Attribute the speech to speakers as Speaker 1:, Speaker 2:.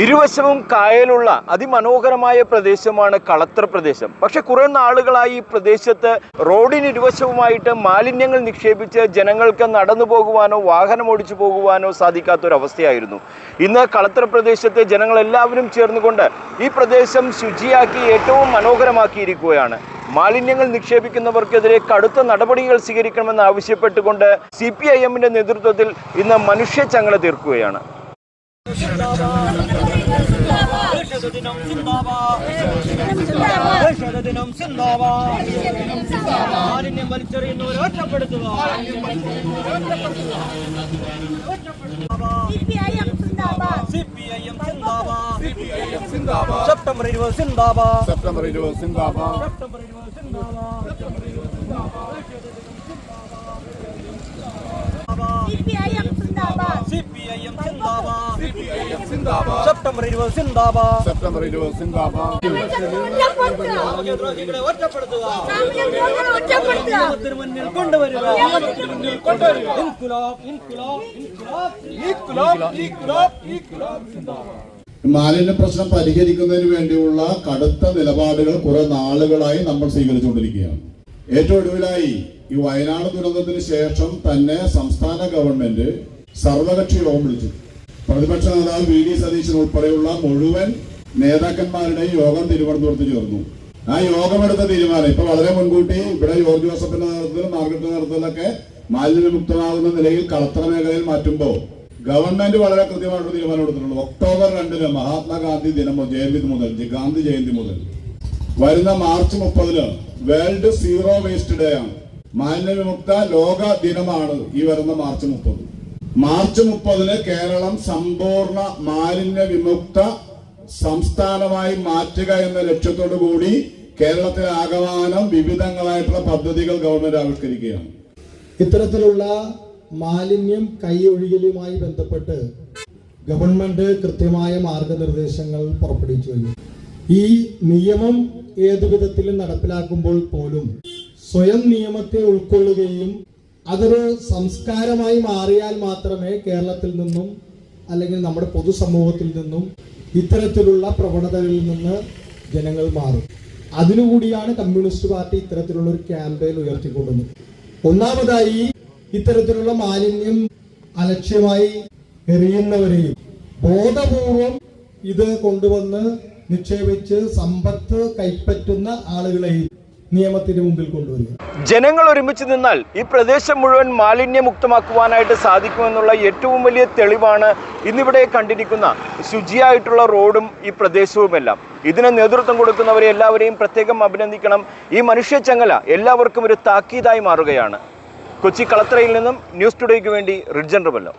Speaker 1: ഇരുവശവും കായലുള്ള അതിമനോഹരമായ പ്രദേശമാണ് കളത്ര പ്രദേശം. പക്ഷെ കുറെ നാളുകളായി ഈ പ്രദേശത്ത് റോഡിന് ഇരുവശവുമായിട്ട് മാലിന്യങ്ങൾ നിക്ഷേപിച്ച് ജനങ്ങൾക്ക് നടന്നു പോകുവാനോ വാഹനം ഓടിച്ചു പോകുവാനോ സാധിക്കാത്തൊരവസ്ഥയായിരുന്നു. ഇന്ന് കളത്ര പ്രദേശത്ത് ജനങ്ങൾ എല്ലാവരും ചേർന്നുകൊണ്ട് ഈ പ്രദേശം ശുചിയാക്കി ഏറ്റവും മനോഹരമാക്കിയിരിക്കുകയാണ്. മാലിന്യങ്ങൾ നിക്ഷേപിക്കുന്നവർക്കെതിരെ കടുത്ത നടപടികൾ സ്വീകരിക്കണമെന്ന് ആവശ്യപ്പെട്ടുകൊണ്ട് സി പി ഐ എമ്മിന്റെ നേതൃത്വത്തിൽ ഇന്ന് മനുഷ്യ ചങ്ങല തീർക്കുകയാണ്.
Speaker 2: ദിനം മാലിന്യം എം സിന്ദാബാദ് സെപ്റ്റംബർ ഇരുപത് സിന്ദാബാ
Speaker 3: സെപ്റ്റംബർ ഇരുപത് സിന്ദാബാ
Speaker 2: സെപ്റ്റംബർ ഇരുപത് സിന്ദാബാദ്
Speaker 4: സിപിഐഎം സിന്ദാബാദ്
Speaker 2: സി പി ഐ എം സിന്ദാബാദ് സെപ്റ്റംബർ ഇരുപത് സിന്ദാബാദ്.
Speaker 3: സെപ്റ്റംബർ ഇരുപത്
Speaker 2: നിയമത്തിന് മുന്നിൽ കൊണ്ടുവരിക.
Speaker 3: മാലിന്യ പ്രശ്നം പരിഹരിക്കുന്നതിന് വേണ്ടിയുള്ള കടുത്ത നിലപാടുകൾ കുറെ നാളുകളായി നമ്മൾ സ്വീകരിച്ചുകൊണ്ടിരിക്കുകയാണ്. ഏറ്റവും ഒടുവിലായി ഈ വയനാട് ദുരന്തത്തിന് ശേഷം തന്നെ സംസ്ഥാന ഗവൺമെന്റ് സർവകക്ഷി യോഗം വിളിച്ചു. പ്രതിപക്ഷ നേതാവ് വി ഡി സതീശൻ ഉൾപ്പെടെയുള്ള മുഴുവൻ നേതാക്കന്മാരുടെയും യോഗം തിരുവനന്തപുരത്ത് ചേർന്നു. ആ യോഗമെടുത്ത തീരുമാനം ഇപ്പൊ വളരെ മുൻകൂട്ടി ഇവിടെ ജോർജ് ജോസഫിന്റെ നേതൃത്വത്തിലും മാർഗത്തിന്റെ നേതൃത്വത്തിലൊക്കെ മാലിന്യമുക്തമാകുന്ന നിലയിൽ കളത്ര മേഖലയിൽ മാറ്റുമ്പോൾ ഗവൺമെന്റ് വളരെ കൃത്യമായിട്ടുള്ള തീരുമാനം എടുത്തിട്ടുണ്ട് ഒക്ടോബർ രണ്ടിന് മഹാത്മാഗാന്ധി ദിനം ജയന്തി മുതൽ ഗാന്ധി ജയന്തി മുതൽ. വരുന്ന മാർച്ച് മുപ്പതിന് വേൾഡ് സീറോ വേസ്റ്റ് ഡേ ആണ്. മാലിന്യവിമുക്ത ലോക ദിനമാണ് ഈ വരുന്ന മാർച്ച് മുപ്പത്. മാർച്ച് മുപ്പതിന് കേരളം സമ്പൂർണ മാലിന്യ വിമുക്ത സംസ്ഥാനമായി മാറ്റുക എന്ന ലക്ഷ്യത്തോടു കൂടി കേരളത്തിലെ ആകമാനം വിവിധങ്ങളായിട്ടുള്ള പദ്ധതികൾ ഗവൺമെന്റ് ആവിഷ്കരിക്കുകയാണ്.
Speaker 5: ഇത്തരത്തിലുള്ള മാലിന്യം കൈയൊഴികലുമായി ബന്ധപ്പെട്ട് ഗവൺമെന്റ് കൃത്യമായ മാർഗനിർദ്ദേശങ്ങൾ പുറപ്പെടുവിച്ചു കഴിഞ്ഞു. ഈ നിയമം ഏതു വിധത്തിലും നടപ്പിലാക്കുമ്പോൾ പോലും സ്വയം നിയമത്തെ ഉൾക്കൊള്ളുകയും അതൊരു സംസ്കാരമായി മാറിയാൽ മാത്രമേ കേരളത്തിൽ നിന്നും അല്ലെങ്കിൽ നമ്മുടെ പൊതുസമൂഹത്തിൽ നിന്നും ഇത്തരത്തിലുള്ള പ്രവണതകളിൽ നിന്ന് ജനങ്ങൾ മാറും. അതിനുകൂടിയാണ് കമ്മ്യൂണിസ്റ്റ് പാർട്ടി ഇത്തരത്തിലുള്ള ഒരു ക്യാമ്പയിൻ ഉയർത്തിക്കൊണ്ടുവന്നത്. ഒന്നാമതായി ഇത്തരത്തിലുള്ള മാലിന്യം അലക്ഷ്യമായി എറിയുന്നവരെയും ബോധപൂർവം ഇത് കൊണ്ടുവന്ന് നിക്ഷേപിച്ച് സമ്പത്ത് കൈപ്പറ്റുന്ന ആളുകളെയും നിയമത്തിന് മുമ്പിൽ കൊണ്ടുവരിക.
Speaker 1: ജനങ്ങൾ ഒരുമിച്ച് നിന്നാൽ ഈ പ്രദേശം മുഴുവൻ മാലിന്യമുക്തമാക്കുവാനായിട്ട് സാധിക്കുമെന്നുള്ള ഏറ്റവും വലിയ തെളിവാണ് ഇന്നിവിടെ കണ്ടിരിക്കുന്ന ശുചിയായിട്ടുള്ള റോഡും ഈ പ്രദേശവുമെല്ലാം. ഇതിന് നേതൃത്വം കൊടുക്കുന്നവരെ എല്ലാവരെയും പ്രത്യേകം അഭിനന്ദിക്കണം. ഈ മനുഷ്യ ചങ്ങല എല്ലാവർക്കും ഒരു താക്കീതായി മാറുകയാണ്. കൊച്ചി കളത്രയിൽ നിന്നും ന്യൂസ് ടുഡേക്ക് വേണ്ടി റിജൻ റബല്ലോ